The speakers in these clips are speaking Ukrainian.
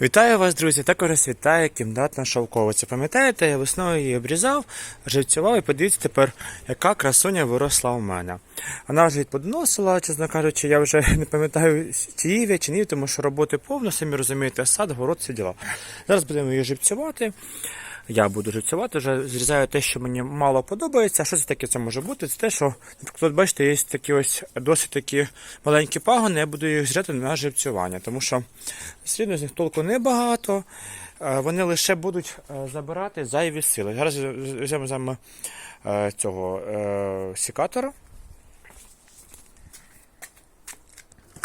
Вітаю вас, друзі! Також вітає кімнатна шовковиця. Пам'ятаєте, я весною її обрізав, живцював і подивіться тепер, яка красуня виросла у мене. Вона вже відподносила, чесно кажучи, я вже не пам'ятаю, чи її чи ні, тому що роботи повно, самі розумієте, сад, город, все діла. Зараз будемо її живцювати. Я буду живцювати, вже зрізаю те, що мені мало подобається. Що це таке це може бути? Це те, що, наприклад, бачите, є такі ось досить такі маленькі пагони, я буду їх зрізати на живцювання, тому що слідно з них толку небагато. е, Вони лише будуть е, забирати зайві сили. Зараз візьмемо е, цього е, сікатора.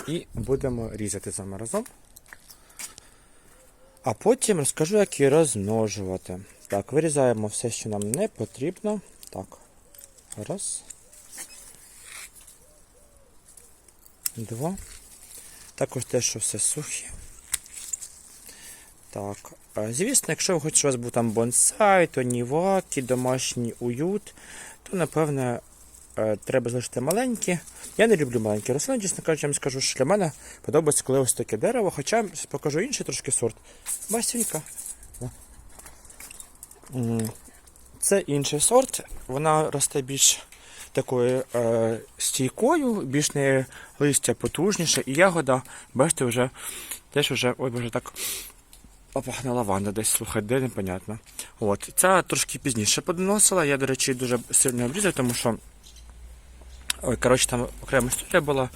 І будемо різати вами разом. А потім розкажу, як її розмножувати. Так, вирізаємо все, що нам не потрібно. Так. Раз. Два. Також те, що все сухе. Так. Звісно, якщо ви хочете, щоб у вас був там бонсай, то ніваки, домашній уют, то напевне е, треба залишити маленькі. Я не люблю маленькі рослини, чесно кажучи, я вам скажу, що для мене подобається, коли ось таке дерево, хоча покажу інший трошки сорт. Масюнька. Це інший сорт, вона росте більш такою е, стійкою, більш не листя потужніше, і ягода, бачите, вже теж вже, ой, боже, так попахне лаванда десь, слухай, де непонятно. От, ця трошки пізніше подоносила, я, до речі, дуже сильно обрізав, тому що Ой, коротше, там окрема історія була.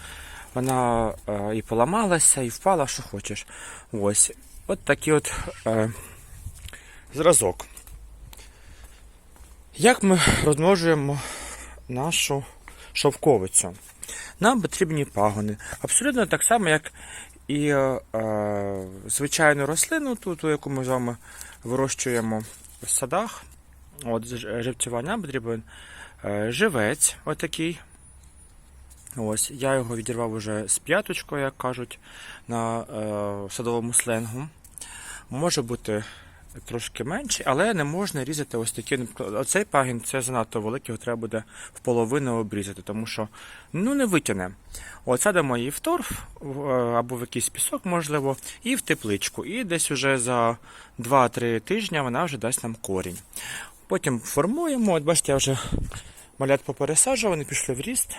Вона е, і поламалася, і впала, що хочеш. Ось. От такий от е, зразок. Як ми розмножуємо нашу шовковицю? Нам потрібні пагони. Абсолютно так само, як і е, е, звичайну рослину, ту, ту, яку ми з вами вирощуємо в садах. От, живцювання потрібен е, живець, отакий. Ось, я його відірвав уже з п'яточкою, як кажуть, на е, садовому сленгу. Може бути трошки менший, але не можна різати ось такі. Оцей пагін це занадто великий, його треба буде в половину обрізати, тому що ну, не витягне. От садимо її в торф е, або в якийсь пісок, можливо, і в тепличку. І десь уже за 2-3 тижні вона вже дасть нам корінь. Потім формуємо. От бачите, я вже малят попересаджував, вони пішли в ріст.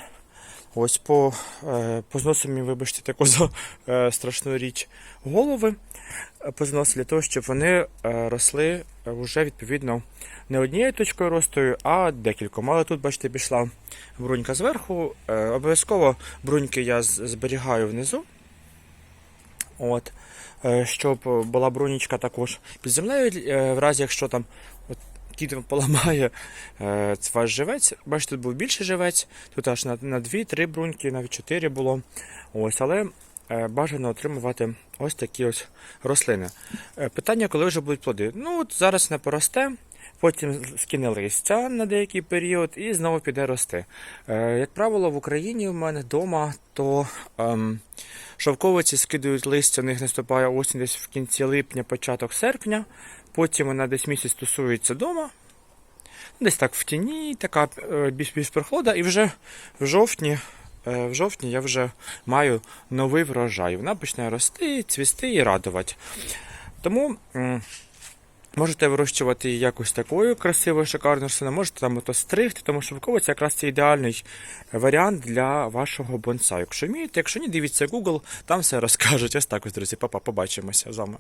Ось по, е, позносимо, їм, вибачте, таку е, страшну річ голови е, позносили для того, щоб вони росли вже відповідно не однією точкою росту, а декількома. Але тут, бачите, пішла брунька зверху. Обов'язково бруньки я зберігаю внизу. От, щоб була брунічка також під землею, в разі якщо там от, кіт поламає е, ваш живець. Бачите, тут був більший живець, тут аж на, на 2-3 бруньки, навіть 4 було. Ось, але е, бажано отримувати ось такі ось рослини. Е, питання, коли вже будуть плоди. Ну, от зараз не поросте. Потім скине листя на деякий період і знову піде рости. Е, як правило, в Україні в мене вдома, то ем, шовковиці скидують листя, у них наступає осінь десь в кінці липня, початок серпня. Потім вона десь місяць тусується вдома, десь так в тіні, така е, більш більш і вже в жовтні, е, в жовтні я вже маю новий врожай. Вона почне рости, цвісти і радувати. Тому можете вирощувати якось такою красивою, шикарною рослиною, можете там ото стригти, тому що шовковиця якраз це ідеальний варіант для вашого бонсаю. Якщо вмієте, якщо ні, дивіться Google, там все розкажуть. Ось так ось, друзі, папа, побачимося з вами.